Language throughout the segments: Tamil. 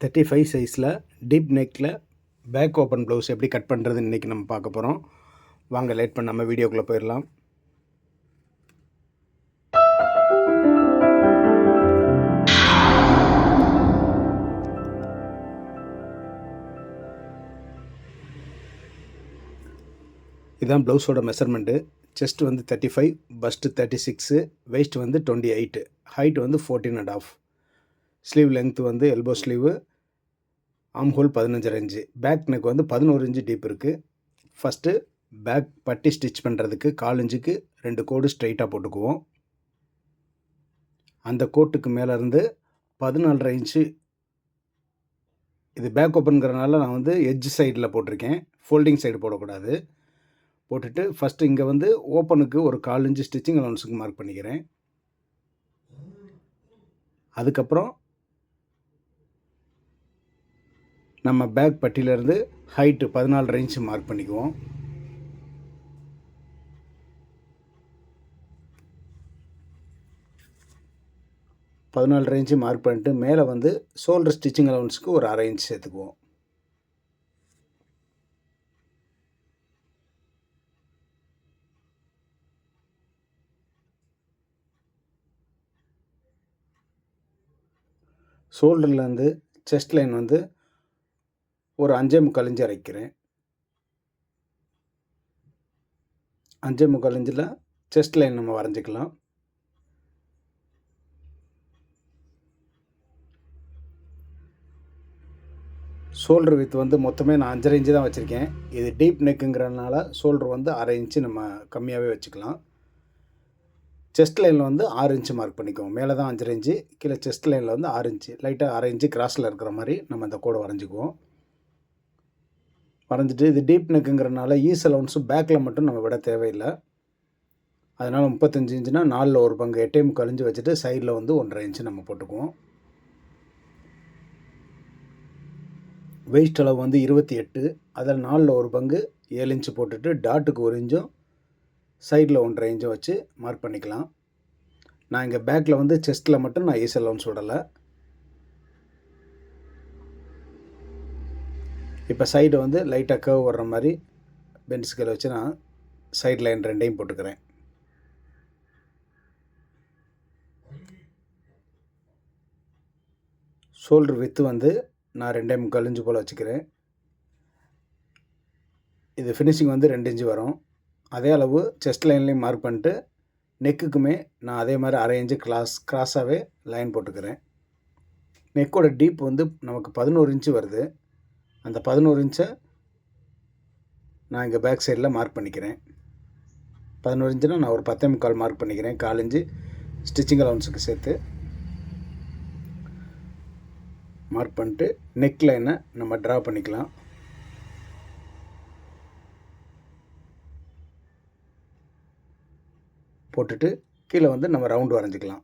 தேர்ட்டி ஃபைவ் சைஸில் டீப் நெக்கில் பேக் ஓப்பன் ப்ளவுஸ் எப்படி கட் பண்ணுறதுன்னு இன்றைக்கி நம்ம பார்க்க போகிறோம் வாங்க லேட் பண்ணாமல் வீடியோக்குள்ளே போயிடலாம். இதுதான் ப்ளவுஸோட மெஷர்மெண்ட்டு செஸ்ட் வந்து thirty five bust thirty six waist வந்து டுவெண்ட்டி எயிட்டு ஹைட் வந்து fourteen and half sleeve length வந்து எல்போ ஸ்லீவு ஆம் ஹோல் பதினஞ்சரை இன்ச்சு பேக் நெக் வந்து பதினோரு இன்ச்சு டீப் இருக்குது ஃபஸ்ட்டு பேக் பட்டி ஸ்டிச் பண்ணுறதுக்கு கால் இன்ச்சுக்கு ரெண்டு கோடு ஸ்ட்ரைட்டாக போட்டுக்குவோம். அந்த கோட்டுக்கு மேலேருந்து பதினாலரை இன்ச்சு இது பேக் ஓப்பனுங்கிறனால நான் வந்து எட்ஜ் சைடில் போட்டிருக்கேன். ஃபோல்டிங் சைடு போடக்கூடாது. போட்டுட்டு ஃபஸ்ட்டு இங்கே வந்து ஓப்பனுக்கு ஒரு கால் இன்ச்சு ஸ்டிச்சிங் அலவன்ஸுக்கு மார்க் பண்ணிக்கிறேன். அதுக்கப்புறம் நம்ம பேக் பட்டியிலேருந்து ஹைட்டு பதினாலு ரேஞ்சு மார்க் பண்ணிக்குவோம். பதினாலு ரேஞ்சு மார்க் பண்ணிட்டு மேலே வந்து ஷோல்டர் ஸ்டிச்சிங் அலவன்ஸுக்கு ஒரு அரை இன்ச் சேர்த்துக்குவோம். ஷோல்டர்லேருந்து செஸ்ட் லைன் வந்து ஒரு அஞ்சே முக்கால் இன்ச்சு அரைக்கிறேன். அஞ்சே முக்கால் இன்ச்சில் செஸ்ட் லைன் நம்ம வரைஞ்சிக்கலாம். ஷோல்டர் வித் வந்து மொத்தமே நான் அஞ்சரை இன்ச்சு தான் வச்சுருக்கேன். இது டீப் நெக்குங்கிறனால ஷோல்டர் வந்து அரை இன்ச்சு நம்ம கம்மியாகவே வச்சுக்கலாம். செஸ்ட் லைனில் வந்து ஆறு இன்ச்சு மார்க் பண்ணிக்குவோம். மேலே தான் அஞ்சரை இன்ச்சு கீழே செஸ்ட் லைனில் வந்து ஆறு இன்ச்சு. லைட்டாக அரை இன்ச்சு கிராஸில் இருக்கிற மாதிரி நம்ம இந்த கோடை வரைஞ்சிக்குவோம். மறந்துட்டு இது டீப் நெக்குங்கிறனால ஈஸ் அலவுன்ஸும் பேக்கில் மட்டும் நம்ம விட தேவையில்லை. அதனால் முப்பத்தஞ்சு இன்ச்சுனா நாலில் ஒரு பங்கு எட்டையும் கழிஞ்சு வச்சுட்டு சைடில் வந்து ஒன்றரை இன்ச்சு நம்ம போட்டுக்குவோம். வெயிஸ்ட் அளவு வந்து இருபத்தி எட்டு அதில் நாலில் ஒரு பங்கு ஏழு இன்ச்சு போட்டுட்டு டாட்டுக்கு ஒரு இன்ச்சும் சைடில் ஒன்றரை இன்ச்சும் வச்சு மார்க் பண்ணிக்கலாம். நான் இங்கே பேக்கில் வந்து செஸ்ட்டில் மட்டும் நான் ஈஸ் அலவுன்ஸ் விடலை. இப்போ சைடு வந்து லைட்டாக கர்வ் வர்ற மாதிரி பென்ச் ஸ்கேல் வச்சு நான் சைடு லைன் ரெண்டையும் போட்டுக்கிறேன். ஷோல்டர் வித்து வந்து நான் ரெண்டே முக்கால் இன்ச்சு போல் வச்சுக்கிறேன். இது ஃபினிஷிங் வந்து ரெண்டு இன்ச்சு வரும். அதே அளவு செஸ்ட் லைன்லேயும் மார்க் பண்ணிட்டு நெக்குக்குமே நான் அதே மாதிரி அரை இன்ச்சு கிளாஸ் கிராஸாகவே லைன் போட்டுக்கிறேன். நெக்கோட டீப் வந்து நமக்கு பதினோரு இன்ச்சு வருது. அந்த பதினோரு இன்ச்சை நான் இங்கே பேக் சைடில் மார்க் பண்ணிக்கிறேன். பதினோரு இன்ச்சுனா நான் ஒரு பத்தே முக்கால் மார்க் பண்ணிக்கிறேன். கால் இன்ச்சு ஸ்டிச்சிங் அலவன்ஸுக்கு சேர்த்து மார்க் பண்ணிட்டு நெக் லைனை நம்ம ட்ரா பண்ணிக்கலாம். போட்டுட்டு கீழே வந்து நம்ம ரவுண்டு வரைஞ்சிக்கலாம்.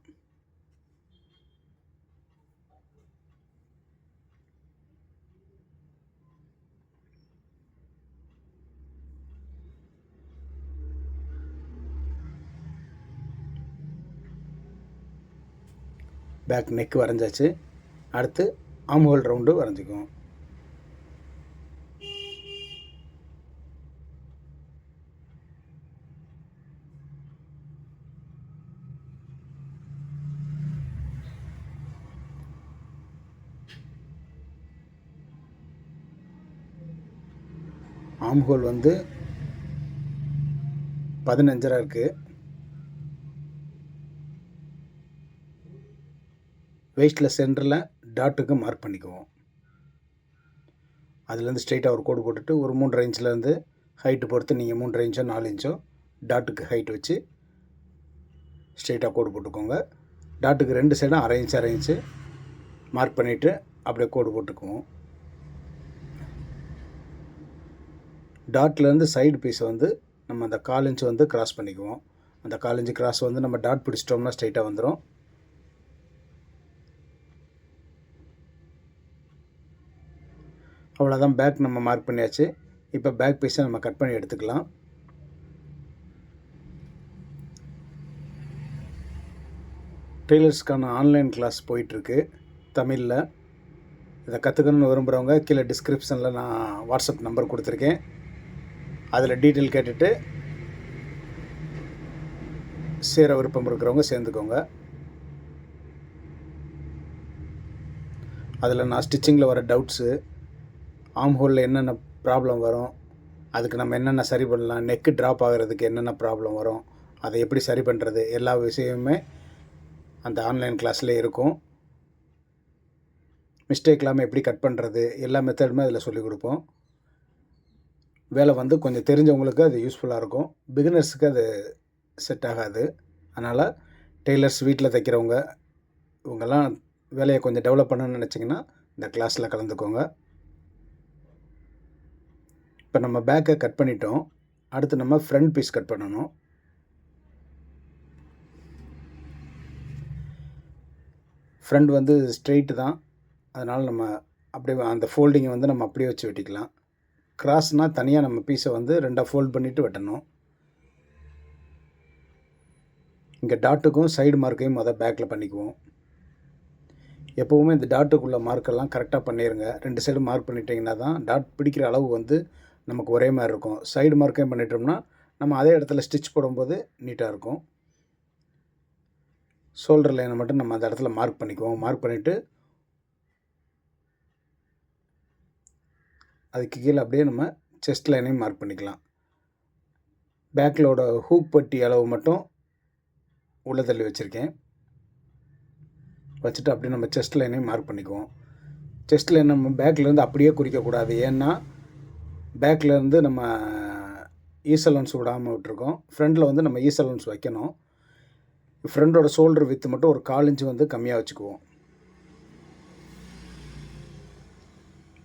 பேக் நெக் வரைஞ்சாச்சு. அடுத்து ஆம்ஹோல் ரவுண்டு வரைஞ்சிக்குவோம். ஆம்ஹோல் வந்து பதினஞ்சரை இருக்குது வேஸ்ட்டில் சென்டரில் டாட்டுக்கு மார்க் பண்ணிக்குவோம். அதுலேருந்து ஸ்ட்ரெயிட்டாக ஒரு கோடு போட்டுட்டு ஒரு மூன்று இன்ச்லேருந்து ஹைட்டு பொறுத்து நீங்கள் மூன்று இன்ச்சோ நாலு இன்ச்சோ டாட்டுக்கு ஹைட் வச்சு ஸ்ட்ரெயிட்டாக கோடு போட்டுக்கோங்க. டாட்டுக்கு ரெண்டு சைடும் அரை இன்ச் அரை இன்ச்சு மார்க் பண்ணிவிட்டு அப்படியே கோடு போட்டுக்குவோம். டாட்லேருந்து சைடு பீஸை வந்து நம்ம அந்த கால் இன்ச்சு வந்து கிராஸ் பண்ணிக்குவோம். அந்த கால் இன்ச்சு கிராஸ் வந்து நம்ம டாட் பிடிச்சிட்டோம்னா ஸ்ட்ரைட்டாக வந்துடும் அவ்வளோதான் பேக் நம்ம மார்க் பண்ணியாச்சு. இப்போ பேக் பீஸை நம்ம கட் பண்ணி எடுத்துக்கலாம். டெய்லர்ஸ்க்கான ஆன்லைன் கிளாஸ் போயிட்டுருக்கு. தமிழில். இதை கற்றுக்கணும்னு விரும்புகிறவங்க கீழே டிஸ்கிரிப்ஷனில் நான் வாட்ஸ்அப் நம்பர் கொடுத்துருக்கேன். அதில் டீட்டெயில் கேட்டுட்டு சேர விருப்பம் இருக்கிறவங்க சேர்ந்துக்கோங்க. அதில் நான் ஸ்டிச்சிங்கில் வர டவுட்ஸு ஆம் ஹோலில் என்னென்ன ப்ராப்ளம் வரும் அதுக்கு நம்ம என்னென்ன சரி பண்ணலாம் நெக்கு ட்ராப் ஆகிறதுக்கு என்னென்ன ப்ராப்ளம் வரும் அதை எப்படி சரி பண்ணுறது எல்லா விஷயமுமே அந்த ஆன்லைன் கிளாஸில் இருக்கும். மிஸ்டேக் இல்லாமல் எப்படி கட் பண்ணுறது எல்லா மெத்தடுமே அதில் சொல்லிக் கொடுப்போம். வேலை வந்து கொஞ்சம் தெரிஞ்சவங்களுக்கு அது யூஸ்ஃபுல்லாக இருக்கும். பிகினர்ஸுக்கு அது செட் ஆகாது. அதனால் டெய்லர்ஸ் வீட்டில் தைக்கிறவங்க இவங்கெல்லாம் வேலையை கொஞ்சம் டெவலப் பண்ணணும்னு நினச்சிங்கன்னா இந்த கிளாஸில் கலந்துக்கோங்க. இப்போ நம்ம பேக்கை கட் பண்ணிட்டோம். அடுத்து நம்ம ஃப்ரண்ட் பீஸ் கட் பண்ணணும். ஃப்ரண்ட் வந்து ஸ்ட்ரெயிட்டு தான். அதனால் நம்ம அப்படியே அந்த ஃபோல்டிங்கை வந்து நம்ம அப்படியே வச்சு வெட்டிக்கலாம். கிராஸ்னால் தனியாக நம்ம பீஸை வந்து ரெண்டாக ஃபோல்ட் பண்ணிவிட்டு வெட்டணும். இங்கே டாட்டுக்கும் சைடு மார்க்கையும் மொதல் பேக்கில் பண்ணிக்குவோம். எப்போவுமே இந்த டாட்டுக்குள்ள மார்க்கெல்லாம் கரெக்டாக பண்ணிடுங்க ரெண்டு சைடு மார்க் பண்ணிட்டீங்கன்னா தான் டாட் பிடிக்கிற அளவு வந்து நமக்கு ஒரே மாதிரி இருக்கும். சைடு மார்க்கையும் பண்ணிட்டோம்னா நம்ம அதே இடத்துல ஸ்டிச் போடும்போது நீட்டாக இருக்கும். ஷோல்டர் லைனை மட்டும் நம்ம அந்த இடத்துல மார்க் பண்ணிக்குவோம். மார்க் பண்ணிவிட்டு அதுக்கு கீழே அப்படியே நம்ம செஸ்ட் லைனையும் மார்க் பண்ணிக்கலாம். பேக்கிலோட ஹூக் பட்டி அளவு மட்டும் உள்ளே தள்ளி வச்சுருக்கேன். வச்சுட்டு அப்படியே நம்ம செஸ்ட் லைனையும் மார்க் பண்ணிக்குவோம். செஸ்ட் லைன் நம்ம பேக்லேருந்து அப்படியே குறிக்கக்கூடாது. ஏன்னா பேக்லேருந்து நம்ம e ஈசலன்ஸ் விடாமல் விட்டுருக்கோம். ஃப்ரண்டில் வந்து நம்ம e ஈசலன்ஸ் வைக்கணும். ஃப்ரண்டோட ஷோல்டர் வித்து மட்டும் ஒரு கால் இன்ச்சு வந்து கம்மியாக வச்சுக்குவோம்.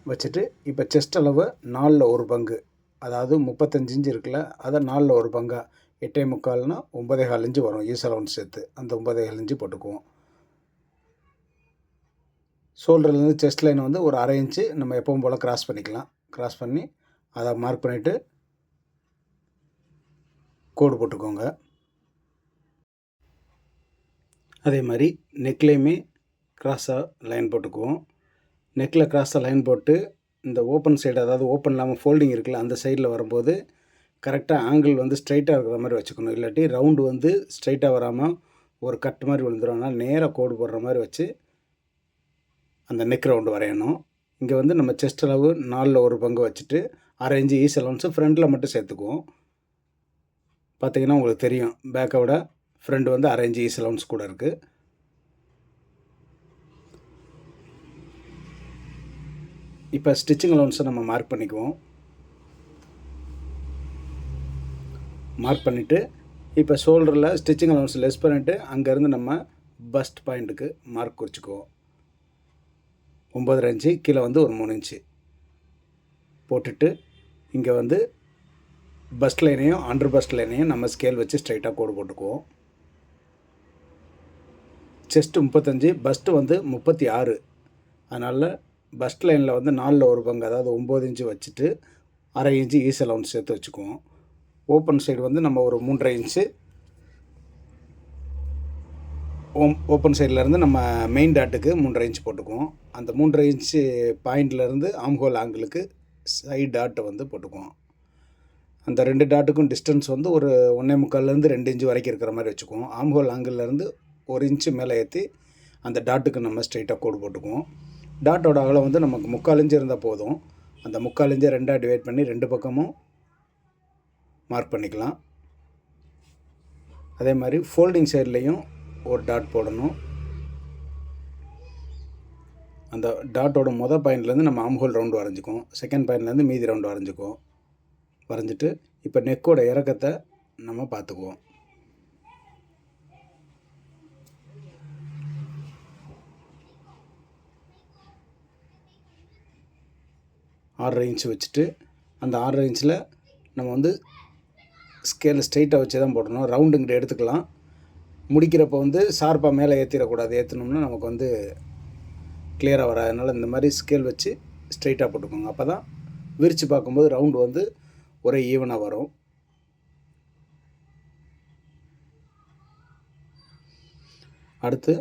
வச்சுட்டு இப்போ செஸ்ட் அளவு நாலில் ஒரு பங்கு. அதாவது முப்பத்தஞ்சு இன்ச்சு இருக்குல்ல அதை நாலில் ஒரு பங்காக எட்டே முக்கால்னா ஒம்பதே கால் இன்ச்சு வரும் e ஈசலவன் சேர்த்து. அந்த ஒம்பதே கால் இன்ச்சு போட்டுக்குவோம். ஷோல்டர்லேருந்து செஸ்ட் லைனை வந்து ஒரு அரை இன்ச்சு நம்ம எப்பவும் போல் கிராஸ் பண்ணிக்கலாம். க்ராஸ் பண்ணி அதை மார்க் பண்ணிவிட்டு கோடு போட்டுக்கோங்க. அதே மாதிரி நெக்லேயுமே கிராஸாக லைன் போட்டுக்குவோம். நெக்கில் கிராஸாக லைன் போட்டு இந்த ஓப்பன் சைடு அதாவது ஓப்பன் இல்லாமல் ஃபோல்டிங் இருக்குல்ல அந்த சைடில் வரும்போது கரெக்டாக ஆங்கிள் வந்து ஸ்ட்ரைட்டாக இருக்கிற மாதிரி வச்சுக்கணும். இல்லாட்டி ரவுண்டு வந்து ஸ்ட்ரைட்டாக வராமல் ஒரு கட் மாதிரி விழுந்துடும் நேராக கோடு போடுற மாதிரி வச்சு அந்த நெக் ரவுண்டு வரையணும். இங்கே வந்து நம்ம செஸ்ட் அளவு நாலில் ஒரு பங்கு வச்சுட்டு அரை இன்ச்சு ஈஸ் அலவன்ஸு ஃப்ரண்ட்டில் மட்டும் சேர்த்துக்குவோம். பார்த்தீங்கன்னா உங்களுக்கு தெரியும் பேக்கை விட ஃப்ரண்ட் வந்து அரை இன்ச்சு ஈஸ் அலவன்ஸ் கூட இருக்குது இப்போ ஸ்டிச்சிங் அலவன்ஸை நம்ம மார்க் பண்ணிக்குவோம். மார்க் பண்ணிவிட்டு இப்போ ஷோல்டரில் ஸ்டிச்சிங் அலவன்ஸ் லெஸ் பண்ணிவிட்டு அங்கேருந்து நம்ம பஸ்ட் பாயிண்ட்டுக்கு மார்க் குறிச்சிக்குவோம். ஒம்பதரை இன்ச்சு கீழே வந்து ஒரு மூணு இன்ச்சு. போட்டுட்டு இங்கே வந்து பஸ்ட் லைனையும் அண்டர் பஸ்ட் லைனையும் நம்ம ஸ்கேல் வச்சு ஸ்ட்ரைட்டாக கோடு போட்டுக்குவோம். செஸ்ட்டு முப்பத்தஞ்சு பஸ்ட்டு வந்து முப்பத்தி ஆறு. அதனால் பஸ்ட் லைனில் வந்து நாலில் ஒரு பங்கு அதாவது ஒம்பது இன்ச்சு வச்சுட்டு அரை இன்ச்சு ஈஸ் அலவுன்ஸ் சேர்த்து வச்சுக்குவோம். ஓப்பன் சைடு வந்து நம்ம ஒரு மூன்றரை இன்ச்சு ஓம் ஓப்பன் சைட்லேருந்து நம்ம மெயின் டாட்டுக்கு மூன்றரை இன்ச் போட்டுக்குவோம். அந்த மூன்றரை இன்ச்சு பாயிண்ட்லேருந்து ஆம்ஹோல் ஆங்கிளுக்கு சைட் டாட்டை வந்து போட்டுக்குவோம். அந்த ரெண்டு டாட்டுக்கும் டிஸ்டன்ஸ் வந்து ஒரு ஒன்றே முக்கால்லேருந்து ரெண்டு இன்ச்சு வரைக்கும் இருக்கிற மாதிரி வச்சுக்குவோம். ஆம்ஹோல் ஆங்கிள்லேருந்து ஒரு இன்ச்சு மேலே ஏற்றி அந்த டாட்டுக்கு நம்ம ஸ்ட்ரைட்டாக கோடு போட்டுக்குவோம். டாட்டோட அகலம் வந்து நமக்கு முக்கால் இன்ச்சு இருந்தால் போதும். அந்த முக்கால் இன்ச்சை ரெண்டாக டிவைட் பண்ணி ரெண்டு பக்கமும் மார்க் பண்ணிக்கலாம். அதே மாதிரி ஃபோல்டிங் சைட்லேயும் ஒரு டாட் போடணும். அந்த டாட்டோட மொதல் பாயிண்ட்லேருந்து நம்ம ஆம்ஹோல் ரவுண்டு வரைஞ்சிக்குவோம். செகண்ட் பாயிண்ட்லேருந்து மீதி ரவுண்டு வரைஞ்சிக்குவோம். வரைஞ்சிட்டு இப்போ நெக்கோட இறக்கத்தை நம்ம பார்த்துக்குவோம். ஆறரை இன்ச்சு வச்சுட்டு அந்த ஆறரை இன்ச்சில் நம்ம வந்து ஸ்கேலை ஸ்ட்ரைட்டாக வச்சு தான் போடணும். ரவுண்டுங்கிட்ட எடுத்துக்கலாம். முடிக்கிறப்போ வந்து ஷார்ப்பாக மேலே ஏற்றிடக்கூடாது ஏற்றினோம்னா நமக்கு வந்து கிளியராக வராது அதனால் இந்த மாதிரி ஸ்கேல் வச்சு ஸ்ட்ரைட்டாக போட்டுக்கோங்க. அப்போ தான் விரித்து பார்க்கும்போது ரவுண்டு வந்து ஒரே ஈவனாக வரும். அடுத்து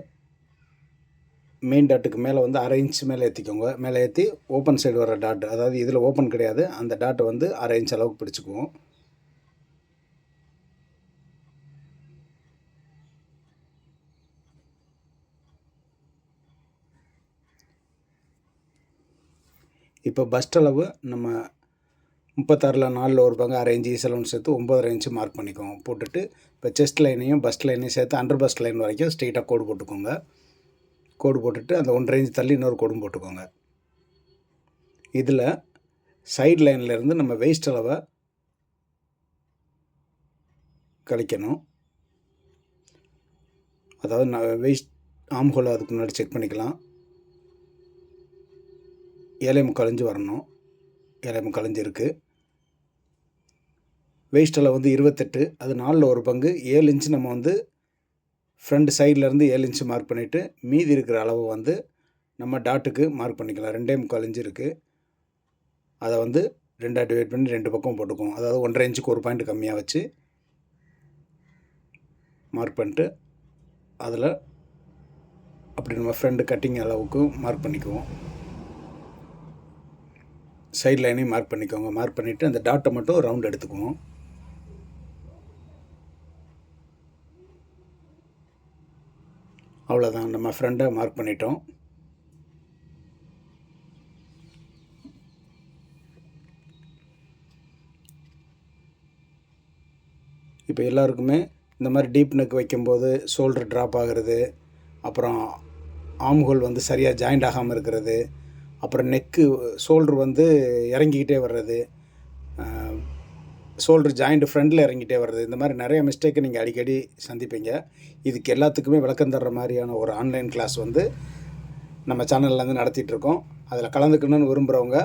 மெயின் டாட்டுக்கு மேலே வந்து அரை இன்ச் மேலே ஏற்றிக்கோங்க மேலே ஏற்றி ஓப்பன் சைடு வர டாட் அதாவது இதில் ஓப்பன் கிடையாது. அந்த டாட்டை வந்து அரை இன்ச் அளவுக்கு பிடிச்சிக்குவோம். இப்போ பஸ்ட் அளவு நம்ம முப்பத்தாறில் நாலில் ஒரு பங்கு அரை இன்ச்சு ஈசலோன்னு சேர்த்து ஒம்பதரை இன்ச்சு மார்க் பண்ணிக்கோங்க. போட்டுட்டு இப்போ செஸ்ட் லைனையும் பஸ்ட் லைனையும் சேர்த்து அண்டர் பஸ்ட் லைன் வரைக்கும் ஸ்ட்ரெயிட்டாக கோடு போட்டுக்கோங்க. கோடு போட்டுட்டு அந்த ஒன்றரை இன்ச்சு தள்ளி இன்னொரு கோடும் போட்டுக்கோங்க. இதில் சைட் லைன்லேருந்து நம்ம வேஸ்ட் அளவை கழிக்கணும். அதாவது நான் வேஸ்ட் ஆம்ஹோல் அதுக்கு முன்னாடி செக் பண்ணிக்கலாம். ஏழை முக்காலஞ்சு வரணும். ஏழை முக்காலஞ்சு இருக்குது வெயிஸ்ட் அளவு வந்து இருபத்தெட்டு. அது நாலில் ஒரு பங்கு. ஏழு இன்ச்சு நம்ம வந்து ஃப்ரண்ட் சைட்லேருந்து ஏழு இன்ச்சு மார்க் பண்ணிவிட்டு மீதி இருக்கிற அளவு வந்து நம்ம டாட்டுக்கு மார்க் பண்ணிக்கலாம். ரெண்டே முக்கால் இன்ச்சு இருக்குது அதை வந்து ரெண்டாக டிவைட் பண்ணி ரெண்டு பக்கம் போட்டுக்குவோம். அதாவது ஒன்றரை இன்ச்சுக்கு ஒரு பாயிண்ட் கம்மியாக வச்சு மார்க் பண்ணிட்டு அதில் அப்படி நம்ம ஃப்ரெண்டு கட்டிங் அளவுக்கு மார்க் பண்ணிக்குவோம். சைட் லைனையும் மார்க் பண்ணிக்கோங்க. மார்க் பண்ணிவிட்டு அந்த டாட்டை மட்டும் ரவுண்ட் எடுத்துக்குவோம். அவ்வளோதான் நம்ம ஃப்ரெண்டை மார்க் பண்ணிட்டோம். இப்போ எல்லாருக்குமே இந்த மாதிரி டீப் நெக் வைக்கும்போது ஷோல்டர் ட்ராப் ஆகிறது அப்புறம் ஆம்ஹோல் வந்து சரியாக ஜாயிண்ட் ஆகாமல் இருக்கிறது அப்புறம் நெக்கு ஷோல்ட்ரு வந்து இறங்கிக்கிட்டே வர்றது ஷோல்ட்ரு ஜாயிண்ட் ஃப்ரண்டில் இறங்கிட்டே வர்றது இந்த மாதிரி நிறைய மிஸ்டேக்கை நீங்கள் அடிக்கடி சந்திப்பீங்க. இதுக்கு எல்லாத்துக்குமே விளக்கம் தர்ற மாதிரியான ஒரு ஆன்லைன் கிளாஸ் வந்து நம்ம சேனல்லேருந்து நடத்திட்டுருக்கோம் அதில் கலந்துக்கணும்னு விரும்புகிறவங்க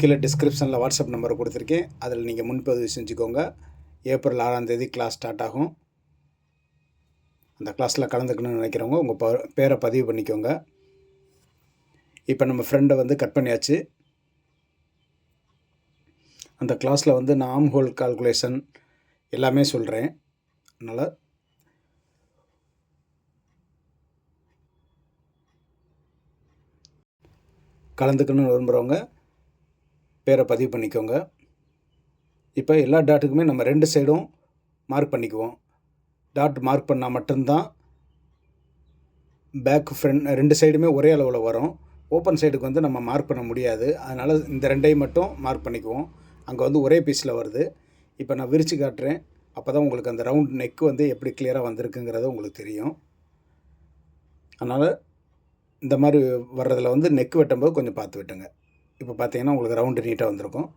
கீழே டிஸ்கிரிப்ஷனில் வாட்ஸ்அப் நம்பர் கொடுத்துருக்கேன். அதில் நீங்கள் முன்பதிவு செஞ்சுக்கோங்க. ஏப்ரல் ஆறாம் தேதி கிளாஸ் ஸ்டார்ட் ஆகும். அந்த கிளாஸில் கலந்துக்கணும்னு நினைக்கிறவங்க உங்கள் ப பேரை பதிவு பண்ணிக்கோங்க. இப்போ நம்ம ஃப்ரெண்டை வந்து கட் பண்ணியாச்சு. அந்த கிளாஸில் வந்து நான் ஆம் ஹோல் கால்குலேஷன் எல்லாமே சொல்கிறேன் அதனால் கலந்துக்கணும்னு விரும்புகிறவங்க பேரை பதிவு பண்ணிக்கோங்க. இப்போ எல்லா டாட்டுக்குமே நம்ம ரெண்டு சைடும் மார்க் பண்ணிக்குவோம். டாட் மார்க் பண்ணால் மட்டும்தான் பேக் ஃப்ரண்ட் ரெண்டு சைடுமே ஒரே அளவில் வரும். ஓப்பன் சைடுக்கு வந்து நம்ம மார்க் பண்ண முடியாது. அதனால் இந்த ரெண்டையும் மட்டும் மார்க் பண்ணிக்குவோம். அங்கே வந்து ஒரே பீஸில் வருது. இப்போ நான் விரித்து காட்டுறேன். அப்போ தான் உங்களுக்கு அந்த ரவுண்ட் நெக் வந்து எப்படி கிளியராக வந்திருக்குங்கிறது உங்களுக்கு தெரியும். அதனால் இந்த மாதிரி வர்றதில் வந்து நெக் வெட்டும்போது கொஞ்சம் பார்த்து வெட்டுங்க இப்போ பார்த்தீங்கன்னா உங்களுக்கு ரவுண்டு நீட்டாக வந்திருக்கும்.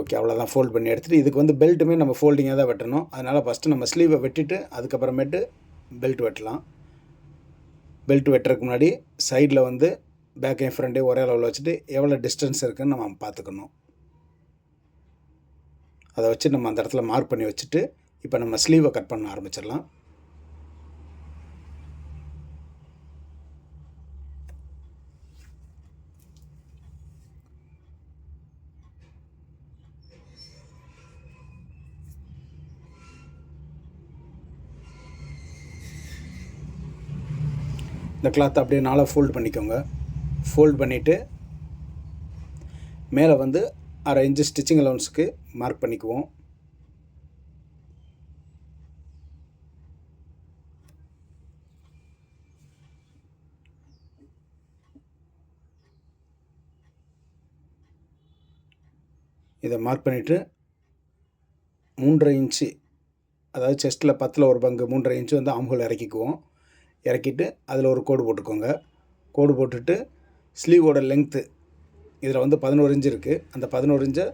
ஓகே அவ்வளோதான் ஃபோல்ட் பண்ணி எடுத்துகிட்டு இதுக்கு வந்து பெல்ட்டுமே நம்ம ஃபோல்டிங்காக தான் வெட்டணும். அதனால் ஃபஸ்ட்டு நம்ம ஸ்லீவை வெட்டிட்டு அதுக்கப்புறமேட்டு பெல்ட் வெட்டலாம். பெல்ட் வெட்டுறதுக்கு முன்னாடி சைடில் வந்து பேக்கையும் ஃப்ரண்ட்டே ஒரே அளவில் வச்சுட்டு எவ்வளோ டிஸ்டன்ஸ் இருக்குதுன்னு நம்ம பார்த்துக்கணும். அதை வச்சு நம்ம அந்த இடத்துல மார்க் பண்ணி வச்சுட்டு இப்போ நம்ம ஸ்லீவை கட் பண்ண ஆரம்பிச்சிடலாம். இந்த கிளாத்தை அப்படியே நாளாக ஃபோல்ட் பண்ணிக்கோங்க. ஃபோல்ட் பண்ணிவிட்டு மேலே வந்து அரை இன்ச்சு ஸ்டிச்சிங் அலவுன்ஸுக்கு மார்க் பண்ணிக்குவோம். இதை மார்க் பண்ணிவிட்டு மூன்றரை இன்ச்சு அதாவது செஸ்ட்டில் பத்தில் ஒரு பங்கு மூன்றரை இன்ச்சு வந்து ஆம்ஹோல் இறக்கிக்குவோம். இறக்கிட்டு அதில் ஒரு கோடு போட்டுக்கோங்க. கோடு போட்டுட்டு ஸ்லீவோட லெங்க்த்து இதில் வந்து பதினோரு இன்ச்சு இருக்குது அந்த பதினோரு இன்ச்சை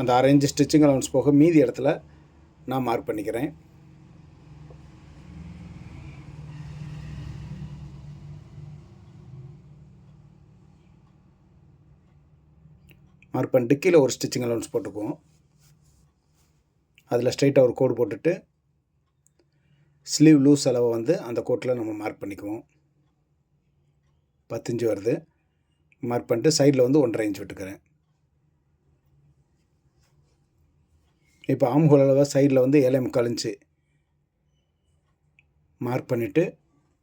அந்த அரை இன்ச்சு ஸ்டிச்சிங் அலவன்ஸ் போக மீதி இடத்துல நான் மார்க் பண்ணிக்கிறேன். மார்க் பண்ணிட்டு கீழே ஒரு ஸ்டிச்சிங் அலவன்ஸ் போட்டுக்குவோம். அதில் ஸ்ட்ரைட்டாக ஒரு கோடு போட்டுட்டு ஸ்லீவ் லூஸ் அளவை வந்து அந்த கோட்டில் நம்ம மார்க் பண்ணிக்குவோம். பத்து வருது. மார்க் பண்ணிட்டு சைடில் வந்து ஒன்றரை இன்ச் விட்டுக்கிறேன். இப்போ ஆம்ஹோல் அளவாக சைடில் வந்து ஏழை முக்கால் இன்ச்சு மார்க் பண்ணிவிட்டு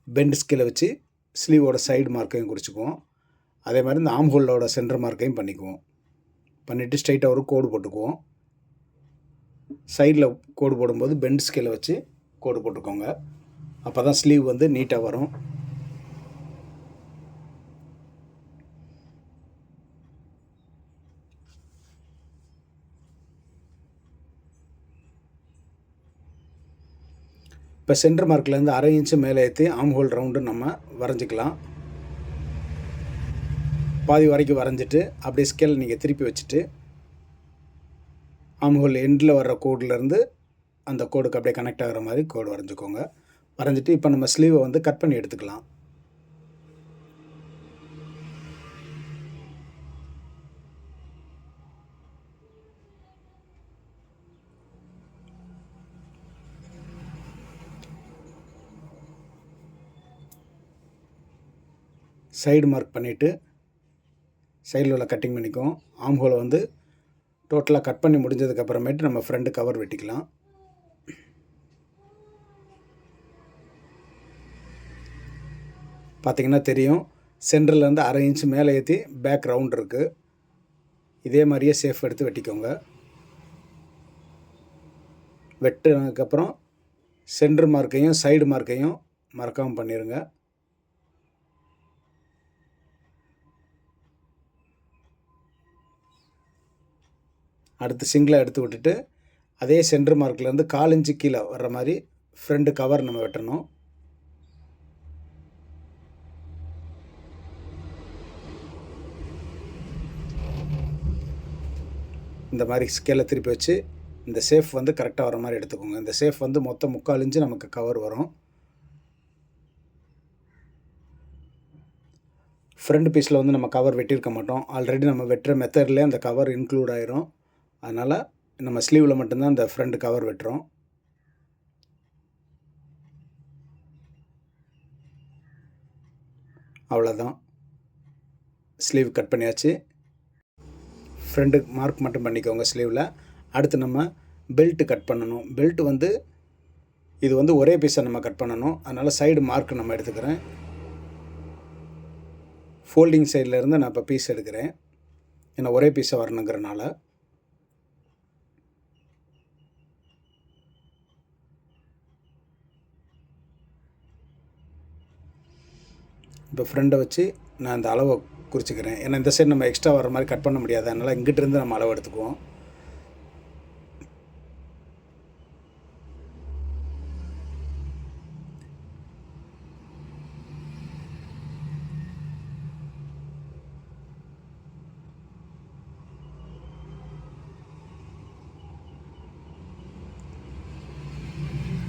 பெண்ட் ஸ்கேலை வச்சு ஸ்லீவோட சைடு மார்க்கையும் குறிச்சிக்குவோம். அதே மாதிரி இந்த ஆம்ஹோலோட சென்டர் மார்க்கையும் பண்ணிக்குவோம். பண்ணிவிட்டு ஸ்ட்ரைட்டாக ஒரு கோடு போட்டுக்குவோம். சைடில் கோடு போடும்போது பெண்ட் ஸ்கேலை வச்சு கோடு போட்டுக்கோங்க. அப்போ தான் ஸ்லீவ் வந்து நீட்டாக வரும். இப்போ சென்டர் மார்க்லேருந்து அரை இன்ச்சு மேலே ஏற்றி ஆம் ஹோல் ரவுண்டு நம்ம வரைஞ்சிக்கலாம். பாதி வரைக்கும் வரைஞ்சிட்டு அப்படியே ஸ்கேல் நீங்கள் திருப்பி வச்சுட்டு ஆம் ஹோல் எண்டில் வர்ற கோட்லேருந்து அந்த கோடுக்கு அப்படியே கனெக்ட் ஆகிற மாதிரி கோடு வரைஞ்சிக்கோங்க. வரைஞ்சிட்டு இப்போ நம்ம ஸ்லீவை வந்து கட் பண்ணி எடுத்துக்கலாம். சைடு மார்க் பண்ணிவிட்டு சைடில் உள்ள கட்டிங் பண்ணிக்குவோம். ஆம்ஹோலை வந்து டோட்டலாக கட் பண்ணி முடிஞ்சதுக்கப்புறமேட்டு நம்ம ஃப்ரண்ட் கவர் வெட்டிக்கலாம். பார்த்திங்கன்னா தெரியும். சென்டர்லேருந்து அரை இன்ச் மேலே ஏற்றி பேக் ரவுண்ட் இருக்குது இதே மாதிரியே சேஃப் எடுத்து வெட்டிக்கோங்க. வெட்டினதுக்கப்புறம் சென்டர் மார்க்கையும் சைடு மார்க்கையும் மறக்காமல் பண்ணிடுங்க அடுத்து சிங்கிளை எடுத்து விட்டுட்டு அதே சென்டர் மார்க்லேருந்து காலஞ்சு கீழே வர்ற மாதிரி ஃப்ரண்ட் கவர் நம்ம வெட்டணும். இந்த மாதிரி ஸ்கேலை திருப்பி வச்சு இந்த சேஃப் வந்து கரெக்டாக வர மாதிரி எடுத்துக்கோங்க. இந்த சேஃப் வந்து மொத்தம் முக்கால் இன்ச்சு நமக்கு கவர் வரும். ஃப்ரண்ட் பீஸில் வந்து நம்ம கவர் வெட்டியிருக்க மாட்டோம். ஆல்ரெடி நம்ம வெட்டுற மெத்தட்லேயே அந்த கவர் இன்க்ளூட் ஆயிரும். அதனால் நம்ம ஸ்லீவில் மட்டும்தான் அந்த ஃப்ரண்ட் கவர் வெட்டுறோம். அவ்வளோதான் ஸ்லீவ் கட் பண்ணியாச்சு. ஃப்ரெண்டு மார்க் மட்டும் பண்ணிக்கோங்க ஸ்லீவில் அடுத்து நம்ம பெல்ட்டு கட் பண்ணணும். பெல்ட் வந்து இது வந்து ஒரே பீஸை நம்ம கட் பண்ணணும். அதனால் சைடு மார்க் நம்ம எடுத்துக்கிறேன். ஃபோல்டிங் சைடில் இருந்து நான் இப்போ பீஸ் எடுக்கிறேன். ஏன்னா ஒரே பீஸை வரணுங்கிறனால. இப்போ ஃப்ரெண்டை வச்சு நான் அந்த அளவை குறிச்சிக்கிறேன். ஏன்னா இந்த சைடு நம்ம எக்ஸ்ட்ரா வர மாதிரி கட் பண்ண முடியாது. அதனால் இங்கிட்டிருந்து நம்ம அளவு எடுத்துக்குவோம்.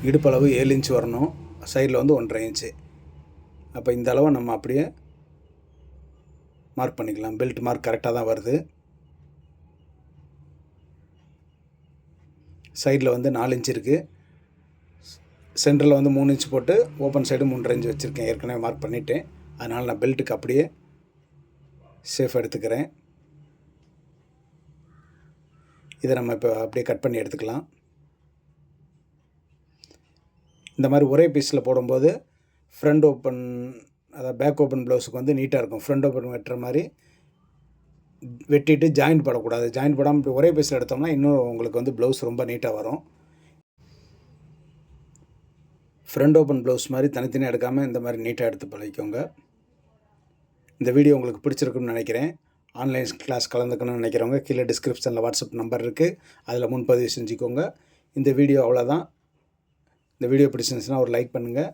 இடுப்பளவு ஏழு இன்ச் வரணும். சைடில் வந்து ஒன்றரை இன்ச்சு அப்போ இந்த அளவை நம்ம அப்படியே மார்க் பண்ணிக்கலாம். பெல்ட் மார்க் கரெக்டாக தான் வருது. சைடில் வந்து நாலு இன்ச் இருக்குது சென்டரில் வந்து மூணு இன்ச் போட்டு ஓப்பன் சைடு மூன்றரை இன்ச் வச்சுருக்கேன். ஏற்கனவே மார்க் பண்ணிவிட்டேன் அதனால் நான் பெல்ட்டுக்கு அப்படியே சேஃப் எடுத்துக்கிறேன். இதை நம்ம இப்போ அப்படியே கட் பண்ணி எடுத்துக்கலாம். இந்த மாதிரி ஒரே பீஸில் போடும்போது ஃப்ரண்ட் ஓப்பன் அதாவது பேக் ஓப்பன் ப்ளவுஸுக்கு வந்து நீட்டாக இருக்கும். ஃப்ரண்ட் ஓப்பன் வெட்டுற மாதிரி வெட்டிட்டு ஜாயின் படக்கூடாது. ஜாயின் படாமல் இப்படி ஒரே பீஸில் எடுத்தோம்னா இன்னும் உங்களுக்கு வந்து ப்ளவுஸ் ரொம்ப நீட்டாக வரும். ஃப்ரண்ட் ஓப்பன் ப்ளவுஸ் மாதிரி தனித்தனியாக எடுக்காமல் இந்த மாதிரி நீட்டாக எடுத்து பழகிக்கோங்க. இந்த வீடியோ உங்களுக்கு பிடிச்சிருக்குன்னு நினைக்கிறேன். ஆன்லைன் கிளாஸ் கலந்துக்கணும்னு நினைக்கிறவங்க கீழே டிஸ்கிரிப்ஷனில் வாட்ஸ்அப் நம்பர் இருக்குது அதில் முன்பதிவு செஞ்சுக்கோங்க. இந்த வீடியோ அவ்வளோதான் இந்த வீடியோ பிடிச்சிருந்துச்சுன்னா ஒரு லைக் பண்ணுங்கள்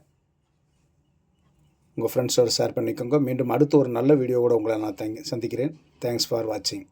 உங்கள் ஃப்ரெண்ட்ஸோடு ஷேர் பண்ணிக்கோங்க. மீண்டும் அடுத்து ஒரு நல்ல வீடியோவோட உங்களை நான் தேங்க் சந்திக்கிறேன். தேங்க்ஸ் ஃபார் வாட்சிங்